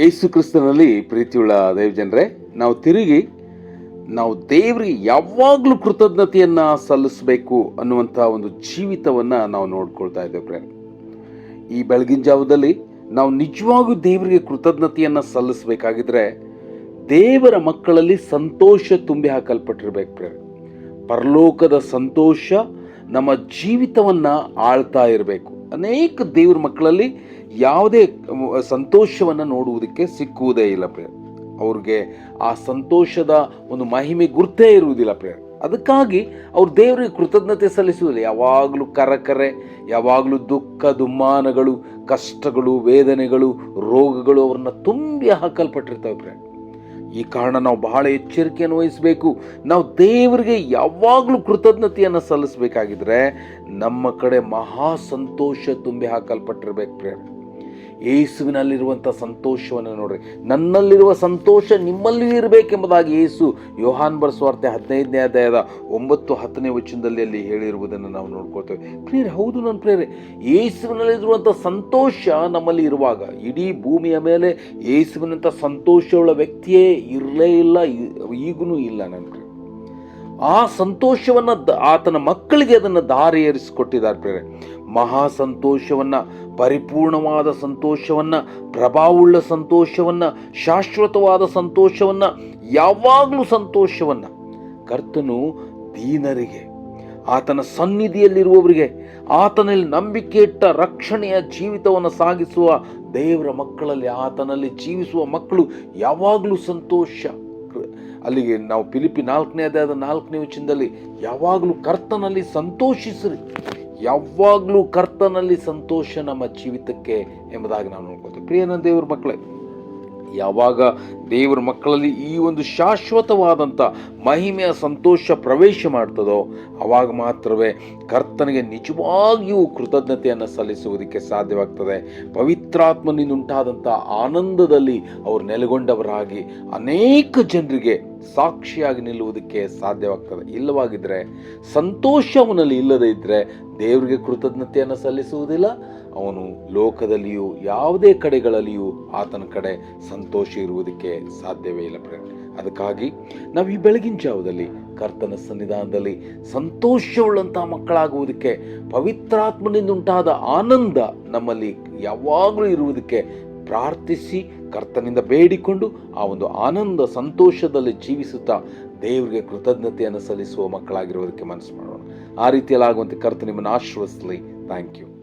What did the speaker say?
ಯೇಸು ಕ್ರಿಸ್ತನಲ್ಲಿ ಪ್ರೀತಿಯುಳ್ಳ ದೇವಜನರೇ, ನಾವು ತಿರುಗಿ, ನಾವು ದೇವರಿಗೆ ಯಾವಾಗಲೂ ಕೃತಜ್ಞತೆಯನ್ನ ಸಲ್ಲಿಸಬೇಕು ಅನ್ನುವಂಥ ಒಂದು ಜೀವಿತವನ್ನ ನಾವು ನೋಡ್ಕೊಳ್ತಾ ಇದ್ದೇವೆ ಪ್ರೇಮ್ ಈ ಬೆಳಗಿನ ಜಾವದಲ್ಲಿ ನಾವು ನಿಜವಾಗೂ ದೇವರಿಗೆ ಕೃತಜ್ಞತೆಯನ್ನ ಸಲ್ಲಿಸಬೇಕಾಗಿದ್ರೆ ದೇವರ ಮಕ್ಕಳಲ್ಲಿ ಸಂತೋಷ ತುಂಬಿ ಹಾಕಲ್ಪಟ್ಟಿರ್ಬೇಕು ಪ್ರೇಮ ಪರಲೋಕದ ಸಂತೋಷ ನಮ್ಮ ಜೀವಿತವನ್ನ ಆಳ್ತಾ ಇರಬೇಕು. ಅನೇಕ ದೇವ್ರ ಮಕ್ಕಳಲ್ಲಿ ಯಾವುದೇ ಸಂತೋಷವನ್ನು ನೋಡುವುದಕ್ಕೆ ಸಿಕ್ಕುವುದೇ ಇಲ್ಲ ಪ್ರೇಮ ಅವ್ರಿಗೆ ಆ ಸಂತೋಷದ ಒಂದು ಮಹಿಮೆ ಗುರ್ತೇ ಇರುವುದಿಲ್ಲ ಪ್ರೇಮ ಅದಕ್ಕಾಗಿ ಅವ್ರು ದೇವರಿಗೆ ಕೃತಜ್ಞತೆ ಸಲ್ಲಿಸುವುದಿಲ್ಲ. ಯಾವಾಗಲೂ ಕರಕರೆ, ಯಾವಾಗಲೂ ದುಃಖ, ದುಮ್ಮಾನಗಳು, ಕಷ್ಟಗಳು, ವೇದನೆಗಳು, ರೋಗಗಳು ಅವ್ರನ್ನ ತುಂಬಿ ಹಾಕಲ್ಪಟ್ಟಿರ್ತವೆ ಪ್ರೇಮ ಈ ಕಾರಣ ನಾವು ಬಹಳ ಎಚ್ಚರಿಕೆಯನ್ನು ವಹಿಸಬೇಕು. ನಾವು ದೇವರಿಗೆ ಯಾವಾಗಲೂ ಕೃತಜ್ಞತೆಯನ್ನು ಸಲ್ಲಿಸಬೇಕಾಗಿದ್ರೆ ನಮ್ಮ ಕಡೆ ಮಹಾ ಸಂತೋಷ ತುಂಬಿ ಹಾಕಲ್ಪಟ್ಟಿರ್ಬೇಕು ಪ್ರೇಮ ಯೇಸುವಿನಲ್ಲಿರುವಂಥ ಸಂತೋಷವನ್ನು ನೋಡ್ರಿ. ನನ್ನಲ್ಲಿರುವ ಸಂತೋಷ ನಿಮ್ಮಲ್ಲಿ ಇರಬೇಕೆಂಬುದಾಗಿ ಯೇಸು ಯೋಹಾನ್ ಬರ್ಸ್ವಾರ್ತೆ ಹದಿನೈದನೇ ಅಧ್ಯಾಯದ ಒಂಬತ್ತು ಹತ್ತನೇ ವಚನದಲ್ಲಿ ಅಲ್ಲಿ ಹೇಳಿರುವುದನ್ನು ನಾವು ನೋಡ್ಕೊಳ್ತೇವೆ. ಪ್ರೇರೆ ಹೌದು ನನ್ನ ಪ್ರೇರೆ ಏಸುವಿನಲ್ಲಿರುವಂಥ ಸಂತೋಷ ನಮ್ಮಲ್ಲಿ ಇರುವಾಗ, ಇಡೀ ಭೂಮಿಯ ಮೇಲೆ ಏಸುವಿನಂಥ ಸಂತೋಷವುಳ್ಳ ವ್ಯಕ್ತಿಯೇ ಇರಲೇ ಇಲ್ಲ ಈಗೂ ಇಲ್ಲ ನನ್ನ ಆ ಸಂತೋಷವನ್ನ ಆತನ ಮಕ್ಕಳಿಗೆ ಅದನ್ನು ದಾರಿ ಏರಿಸಿಕೊಟ್ಟಿದ್ದಾರೆ ಪ್ರೇರೆ ಮಹಾ ಸಂತೋಷವನ್ನ ಪರಿಪೂರ್ಣವಾದ ಸಂತೋಷವನ್ನು ಪ್ರಭಾವವುಳ್ಳ ಸಂತೋಷವನ್ನು, ಶಾಶ್ವತವಾದ ಸಂತೋಷವನ್ನು, ಯಾವಾಗಲೂ ಸಂತೋಷವನ್ನು ಕರ್ತನು ದೀನರಿಗೆ, ಆತನ ಸನ್ನಿಧಿಯಲ್ಲಿರುವವರಿಗೆ, ಆತನಲ್ಲಿ ನಂಬಿಕೆ ಇಟ್ಟ ರಕ್ಷಣೆಯ ಜೀವಿತವನ್ನು ಸಾಗಿಸುವ ದೇವರ ಮಕ್ಕಳಲ್ಲಿ, ಆತನಲ್ಲಿ ಜೀವಿಸುವ ಮಕ್ಕಳು ಯಾವಾಗಲೂ ಸಂತೋಷ. ಅಲ್ಲಿಗೆ ನಾವು ಪಿಲಿಪಿ ನಾಲ್ಕನೇ ಅದಾದ ನಾಲ್ಕನೇ ವಚನದಲ್ಲಿ ಯಾವಾಗಲೂ ಕರ್ತನಲ್ಲಿ ಸಂತೋಷಿಸ್ರಿ. ಯಾವಾಗಲೂ ಕರ್ತನಲ್ಲಿ ಸಂತೋಷ ನಮ್ಮ ಜೀವಿತಕ್ಕೆ ಎಂಬುದಾಗಿ ನಾವು ನೋಡ್ಕೋತೀವಿ ಪ್ರಿಯನ ದೇವರ ಮಕ್ಕಳೇ ಯಾವಾಗ ದೇವರ ಮಕ್ಕಳಲ್ಲಿ ಈ ಒಂದು ಶಾಶ್ವತವಾದಂಥ ಮಹಿಮೆಯ ಸಂತೋಷ ಪ್ರವೇಶ ಮಾಡ್ತದೋ, ಅವಾಗ ಮಾತ್ರವೇ ಕರ್ತನಿಗೆ ನಿಜವಾಗಿಯೂ ಕೃತಜ್ಞತೆಯನ್ನು ಸಲ್ಲಿಸುವುದಕ್ಕೆ ಸಾಧ್ಯವಾಗ್ತದೆ. ಪವಿತ್ರಾತ್ಮನಿಂದುಂಟಾದಂಥ ಆನಂದದಲ್ಲಿ ಅವರು ನೆಲೆಗೊಂಡವರಾಗಿ ಅನೇಕ ಜನರಿಗೆ ಸಾಕ್ಷಿಯಾಗಿ ನಿಲ್ಲುವುದಕ್ಕೆ ಸಾಧ್ಯವಾಗ್ತದೆ. ಇಲ್ಲವಾಗಿದ್ದರೆ ಸಂತೋಷವನಲ್ಲಿ ಇಲ್ಲದೇ ಇದ್ದರೆ ದೇವರಿಗೆ ಕೃತಜ್ಞತೆಯನ್ನು ಸಲ್ಲಿಸುವುದಿಲ್ಲ ಅವನು ಲೋಕದಲ್ಲಿಯೂ ಯಾವುದೇ ಕಡೆಗಳಲ್ಲಿಯೂ ಆತನ ಕಡೆ ಸಂತೋಷ ಇರುವುದಕ್ಕೆ ಸಾಧ್ಯವೇ ಇಲ್ಲ ಅದಕ್ಕಾಗಿ ನಾವು ಈ ಬೆಳಗಿನ ಜಾವದಲ್ಲಿ ಕರ್ತನ ಸನ್ನಿಧಾನದಲ್ಲಿ ಸಂತೋಷವುಳ್ಳಂತಹ ಮಕ್ಕಳಾಗುವುದಕ್ಕೆ ಪವಿತ್ರಾತ್ಮನಿಂದ ಉಂಟಾದ ಆನಂದ ನಮ್ಮಲ್ಲಿ ಯಾವಾಗಲೂ ಇರುವುದಕ್ಕೆ ಪ್ರಾರ್ಥಿಸಿ ಕರ್ತನಿಂದ ಬೇಡಿಕೊಂಡು ಆ ಒಂದು ಆನಂದ ಸಂತೋಷದಲ್ಲಿ ಜೀವಿಸುತ್ತಾ ದೇವರಿಗೆ ಕೃತಜ್ಞತೆಯನ್ನು ಸಲ್ಲಿಸುವ ಮಕ್ಕಳಾಗಿರುವುದಕ್ಕೆ ಮನಸ್ಸು ಮಾಡೋಣ. ಆ ರೀತಿಯಲ್ಲಾಗುವಂತೆ ಕರ್ತ ನಿಮ್ಮನ್ನು ಆಶೀರ್ವದಿಸಲಿ. Thank you